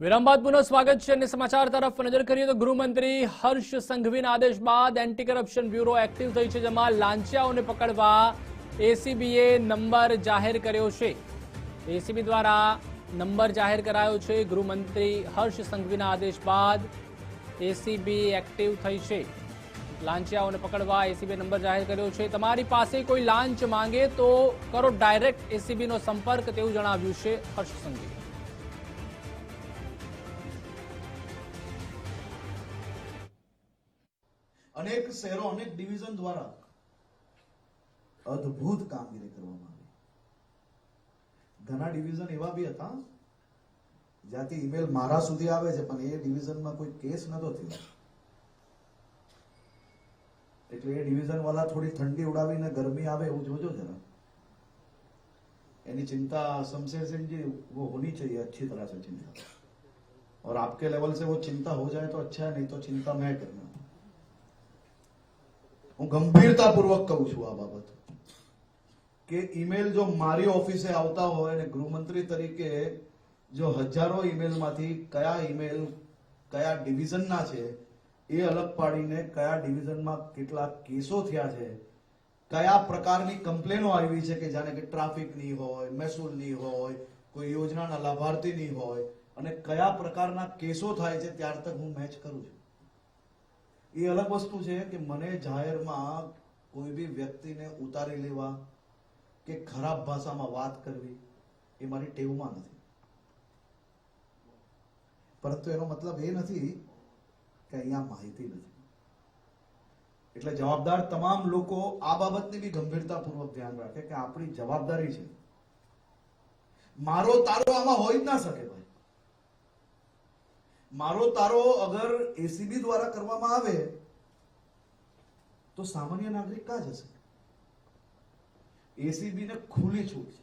વિરામ પુનઃ સ્વાગત છે અને સમાચાર તરફ. નજર કરીએ તો ગૃહમંત્રી હર્ષ સંઘવીના આદેશ બાદ એન્ટી કરપ્શન બ્યુરો એક્ટિવ થઈ છે, જેમાં લાંચિયાઓને પકડવા એસીબીએ નંબર જાહેર કર્યો છે. એસીબી દ્વારા નંબર જાહેર કરાયો છે ગૃહમંત્રી હર્ષ સંઘવીના આદેશ બાદ એસીબી એક્ટિવ થઈ છે. લાંચિયાઓને પકડવા એસીબી નંબર જાહેર કર્યો છે. તમારી પાસે કોઈ લાંચ માંગે તો કરો ડાયરેક્ટ એસીબીનો સંપર્ક, તેવું જણાવ્યું છે હર્ષ સંઘવી. અનેક શહેરો અનેક ડિવિઝન દ્વારા અદ્ભુત કામગીરી કરવામાં આવી ઘણા ડિવિઝન એવા બી હતા જ્યાંથી ઈમેલ મારા સુધી આવે છે પણ એ ડિવિઝનમાં કોઈ કેસ નતો થયો એટલે એ ડિવિઝન વાળા થોડી ઠંડી ઉડાવીને ગરમી આવે એવું જોજો જરા એની चिंता शमशेर सिंह जी वो होनी चाहिए अच्छी तरह से चिंता और आपके लेवल से वो चिंता हो जाए तो अच्छा है नहीं तो चिंता मैं करना હું ગંભીરતાપૂર્વક કહું છું આ બાબત. કે ઈમેલ જો મારી ઓફિસે આવતા હોય અને ગૃહમંત્રી તરીકે જો હજારો ઈમેલમાંથી કયા ઈમેલ કયા ડિવિઝનના છે, એ અલગ પાડીને કયા ડિવિઝનમાં કેટલા કેસો થયા છે, કયા પ્રકારની કમ્પ્લેનો આવી છે કે જાણે કે ટ્રાફિકની હોય, મહેસૂલની હોય, કોઈ યોજનાના લાભાર્થીની હોય, અને કયા પ્રકારના કેસો થાય છે, ત્યાર તક હું મેચ કરું છું. એ અલગ વસ્તુ છે કે મને જાહેરમાં કોઈ બી વ્યક્તિને ઉતારી લેવા કે ખરાબ ભાષામાં વાત કરવી એ મારી ટેવમાં નથી. પરંતુ એનો મતલબ એ નથી કે અહીંયા માહિતી નથી. એટલે જવાબદાર તમામ લોકો આ બાબતની બી ગંભીરતાપૂર્વક ધ્યાન રાખે કે આપણી જવાબદારી છે. મારો તારો આમાં હોઈ જ ના શકે ભાઈ. મારો તારો અગર એસીબી દ્વારા કરવામાં આવે, તો સામાન્ય નાગરિક કા જશે? એસીબી ને ખુલ્લી છૂટ છે.